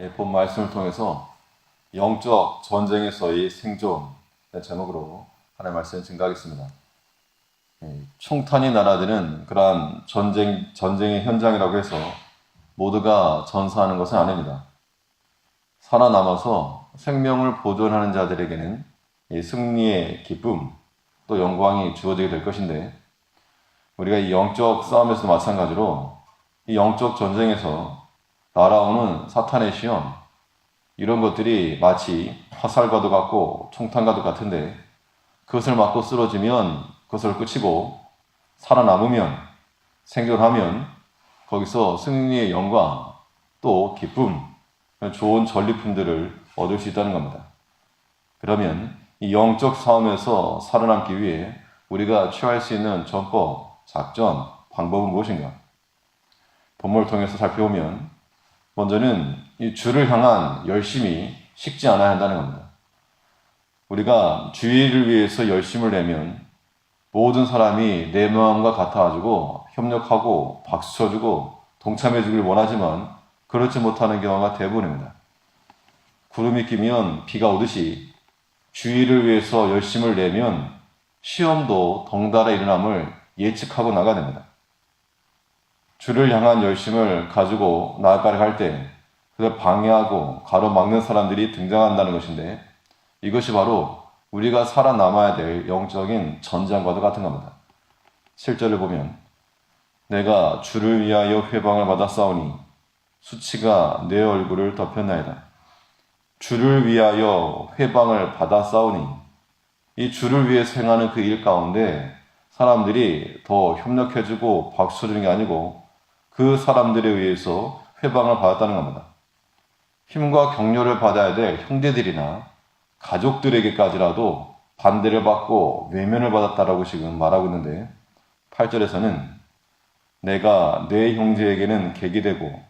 예, 본 말씀을 통해서 영적 전쟁에서의 생존 제목으로 하나의 말씀을 증가하겠습니다. 예, 총탄이 날아드는 그러한 전쟁, 전쟁의 현장이라고 해서 모두가 전사하는 것은 아닙니다. 살아남아서 생명을 보존하는 자들에게는 이 승리의 기쁨 또 영광이 주어지게 될 것인데 우리가 이 영적 싸움에서도 마찬가지로 이 영적 전쟁에서 날아오는 사탄의 시험 이런 것들이 마치 화살과도 같고 총탄과도 같은데 그것을 맞고 쓰러지면 그것을 끝이고 살아남으면 생존하면 거기서 승리의 영광 또 기쁨 좋은 전리품들을 얻을 수 있다는 겁니다. 그러면 이 영적 싸움에서 살아남기 위해 우리가 취할 수 있는 전법, 작전, 방법은 무엇인가? 본문을 통해서 살펴보면 먼저는 이 주를 향한 열심이 식지 않아야 한다는 겁니다. 우리가 주의를 위해서 열심을 내면 모든 사람이 내 마음과 같아가지고 협력하고 박수 쳐주고 동참해주길 원하지만 그렇지 못하는 경우가 대부분입니다. 구름이 끼면 비가 오듯이 주의를 위해서 열심을 내면 시험도 덩달아 일어남을 예측하고 나가야 됩니다. 주를 향한 열심을 가지고 나아가려 할 때, 그걸 방해하고 가로막는 사람들이 등장한다는 것인데, 이것이 바로 우리가 살아남아야 될 영적인 전장과도 같은 겁니다. 7절을 보면, 내가 주를 위하여 회방을 받아 싸우니, 수치가 내 얼굴을 덮였나이다. 주를 위하여 회방을 받아 싸우니, 이 주를 위해 행하는 그 일 가운데 사람들이 더 협력해주고 박수 주는 게 아니고 그 사람들에 의해서 회방을 받았다는 겁니다. 힘과 격려를 받아야 될 형제들이나 가족들에게까지라도 반대를 받고 외면을 받았다라고 지금 말하고 있는데 8절에서는 내가 내 형제에게는 객이 되고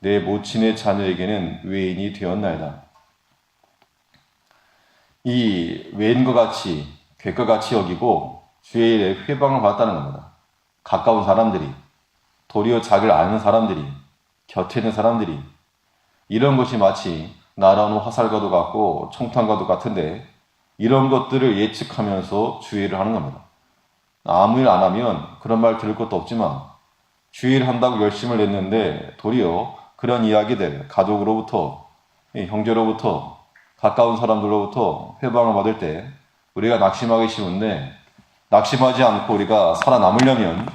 내 모친의 자녀에게는 외인이 되었나이다. 이 외인과 같이 객과 같이 여기고 주의 일에 회방을 받았다는 겁니다. 가까운 사람들이 도리어 자기를 아는 사람들이 곁에 있는 사람들이 이런 것이 마치 날아오는 화살과도 같고 총탄과도 같은데 이런 것들을 예측하면서 주의를 하는 겁니다. 아무 일 안 하면 그런 말 들을 것도 없지만 주의를 한다고 열심을 냈는데 도리어 그런 이야기들 가족으로부터 형제로부터 가까운 사람들로부터 회방을 받을 때 우리가 낙심하기 쉬운데 낙심하지 않고 우리가 살아남으려면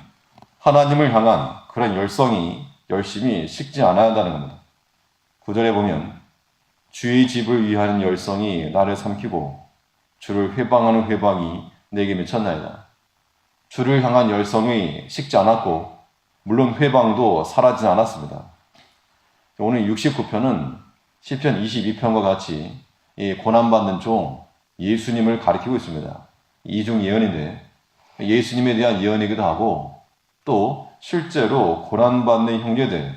하나님을 향한 그런 열성이 열심히 식지 않아야 한다는 겁니다. 구절에 보면 주의 집을 위하는 열성이 나를 삼키고 주를 회방하는 회방이 내게 미쳤나이다. 주를 향한 열성이 식지 않았고 물론 회방도 사라지지 않았습니다. 오늘 69편은 시편 22편과 같이 이 고난받는 종 예수님을 가리키고 있습니다. 이중 예언인데 예수님에 대한 예언이기도 하고 또 실제로 고난받는 형제들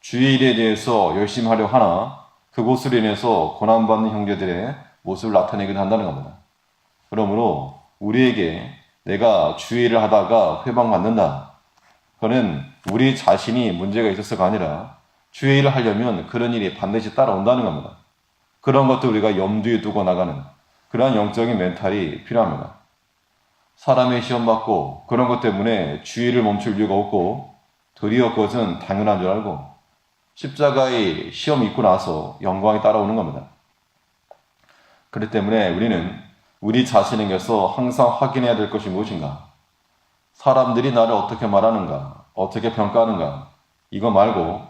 주의 일에 대해서 열심히 하려 하나 그곳으로 인해서 고난받는 형제들의 모습을 나타내기도 한다는 겁니다. 그러므로 우리에게 내가 주의 일을 하다가 회방받는다. 그거는 우리 자신이 문제가 있어서가 아니라 주의 일을 하려면 그런 일이 반드시 따라온다는 겁니다. 그런 것도 우리가 염두에 두고 나가는 그러한 영적인 멘탈이 필요합니다. 사람의 시험 받고 그런 것 때문에 주의를 멈출 이유가 없고 도리어 그것은 당연한 줄 알고 십자가의 시험 이 있고 나서 영광이 따라오는 겁니다. 그렇기 때문에 우리는 우리 자신에게서 항상 확인해야 될 것이 무엇인가? 사람들이 나를 어떻게 말하는가? 어떻게 평가하는가? 이거 말고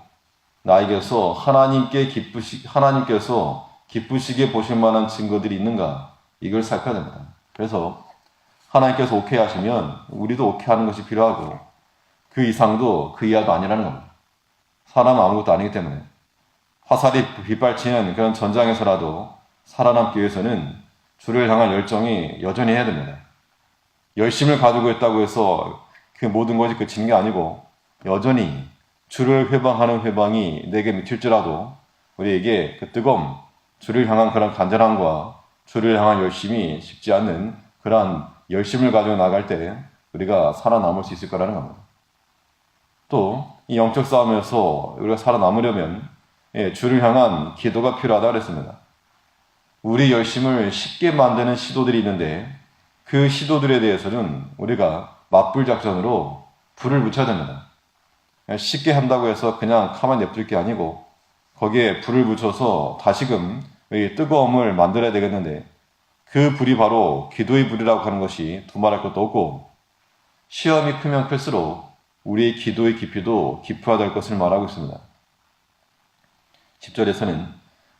나에게서 하나님께 기쁘시 하나님께서 기쁘시게 보실 만한 증거들이 있는가? 이걸 살펴야 됩니다. 그래서 하나님께서 오케이 하시면 우리도 오케이 하는 것이 필요하고 그 이상도 그 이하도 아니라는 겁니다. 사람은 아무것도 아니기 때문에 화살이 빗발치는 그런 전장에서라도 살아남기 위해서는 주를 향한 열정이 여전히 해야 됩니다. 열심을 가지고 있다고 해서 그 모든 것이 그치는 게 아니고 여전히 주를 회방하는 회방이 내게 미칠지라도 우리에게 그 뜨거움, 주를 향한 그런 간절함과 주를 향한 열심이 식지 않는 그러한 열심을 가지고 나갈 때 우리가 살아남을 수 있을 거라는 겁니다. 또 이 영적 싸움에서 우리가 살아남으려면 예, 주를 향한 기도가 필요하다 그랬습니다. 우리 열심을 쉽게 만드는 시도들이 있는데 그 시도들에 대해서는 우리가 맞불 작전으로 불을 붙여야 됩니다. 그냥 쉽게 한다고 해서 그냥 가만히 냅둘 게 아니고 거기에 불을 붙여서 다시금 이 뜨거움을 만들어야 되겠는데 그 불이 바로 기도의 불이라고 하는 것이 두말할 것도 없고 시험이 크면 클수록 우리의 기도의 깊이도 깊어야 될 것을 말하고 있습니다. 10절에서는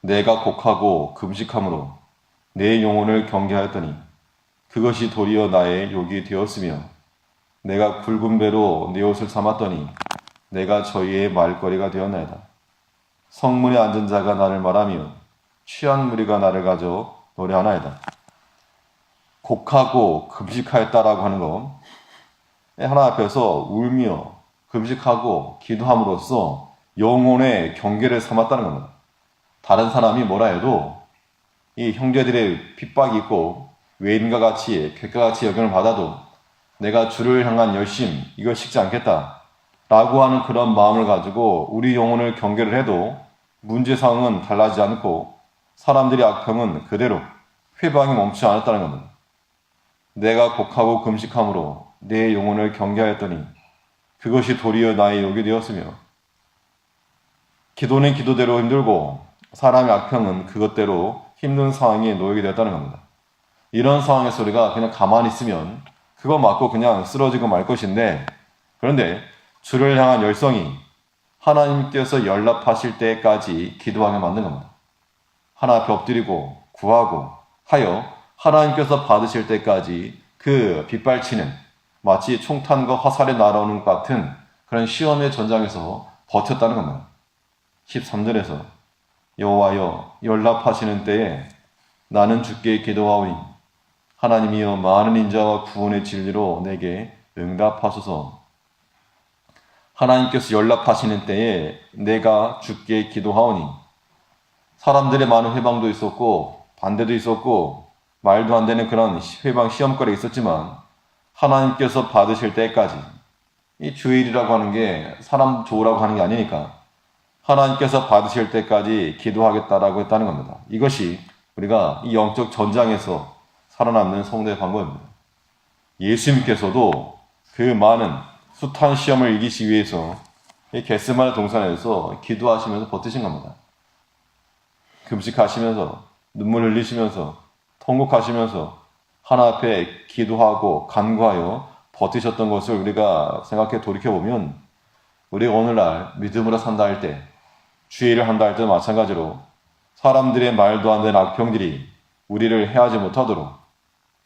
내가 곡하고 금식함으로 내 영혼을 경계하였더니 그것이 도리어 나의 욕이 되었으며 내가 굵은 배로 내 옷을 삼았더니 내가 저희의 말거리가 되었나이다. 성문에 앉은 자가 나를 말하며 취한 무리가 나를 가져 노래하나이다. 곡하고 금식하였다라고 하는 것 하나 앞에서 울며 금식하고 기도함으로써 영혼의 경계를 삼았다는 겁니다. 다른 사람이 뭐라 해도 이 형제들의 핍박이 있고 외인과 같이 객과 같이 여김을 받아도 내가 주를 향한 열심 이걸 식지 않겠다 라고 하는 그런 마음을 가지고 우리 영혼을 경계를 해도 문제 상황은 달라지지 않고 사람들의 악평은 그대로 회방이 멈추지 않았다는 겁니다. 내가 곡하고 금식함으로 내 영혼을 경계하였더니 그것이 도리어 나의 욕이 되었으며 기도는 기도대로 힘들고 사람의 악평은 그것대로 힘든 상황에 놓이게 되었다는 겁니다. 이런 상황에서 우리가 그냥 가만히 있으면 그거 맞고 그냥 쓰러지고 말 것인데 그런데 주를 향한 열성이 하나님께서 연락하실 때까지 기도하게 만든 겁니다. 하나 앞에 엎드리고 구하고 하여 하나님께서 받으실 때까지 그 빗발치는 마치 총탄과 화살이 날아오는 것 같은 그런 시험의 전장에서 버텼다는 겁니다. 13절에서 여호와여 연락하시는 때에 나는 주께 기도하오니 하나님이여 많은 인자와 구원의 진리로 내게 응답하소서. 하나님께서 연락하시는 때에 내가 주께 기도하오니 사람들의 많은 회방도 있었고 반대도 있었고 말도 안 되는 그런 회방 시험거리가 있었지만 하나님께서 받으실 때까지 이 주일이라고 하는 게 사람 좋으라고 하는 게 아니니까 하나님께서 받으실 때까지 기도하겠다라고 했다는 겁니다. 이것이 우리가 이 영적 전장에서 살아남는 성도의 방법입니다. 예수님께서도 그 많은 숱한 시험을 이기시기 위해서 이 겟스마네 동산에서 기도하시면서 버티신 겁니다. 금식하시면서 눈물 흘리시면서 통곡하시면서 하나 앞에 기도하고 간구하여 버티셨던 것을 우리가 생각해 돌이켜 보면 우리가 오늘날 믿음으로 산다 할 때, 주의를 한다 할 때도 마찬가지로 사람들의 말도 안 되는 악평들이 우리를 해하지 못하도록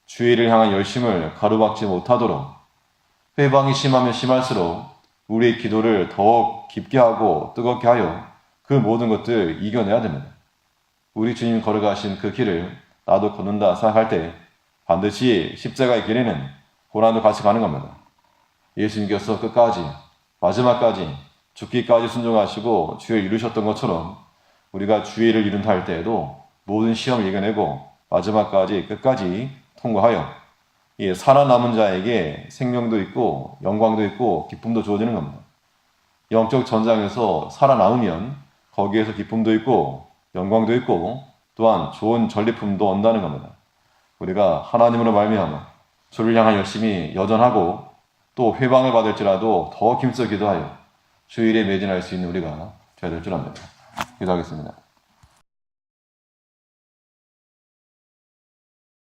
주의를 향한 열심을 가로막지 못하도록 회방이 심하면 심할수록 우리의 기도를 더욱 깊게 하고 뜨겁게 하여 그 모든 것들 이겨내야 됩니다. 우리 주님 걸어가신 그 길을 나도 걷는다 생각할 때 반드시 십자가의 길에는 고난도 같이 가는 겁니다. 예수님께서 끝까지 마지막까지 죽기까지 순종하시고 주를 이루셨던 것처럼 우리가 주의 를 이룬다 할 때에도 모든 시험을 이겨내고 마지막까지 끝까지 통과하여 이 살아남은 자에게 생명도 있고 영광도 있고 기쁨도 주어지는 겁니다. 영적 전장에서 살아남으면 거기에서 기쁨도 있고 영광도 있고 또한 좋은 전리품도 온다는 겁니다. 우리가 하나님으로 말미암아 주를 향한 열심히 여전하고 또 회방을 받을지라도 더 힘써 기도하여 주일에 매진할 수 있는 우리가 되어야 될 줄 압니다. 기도하겠습니다.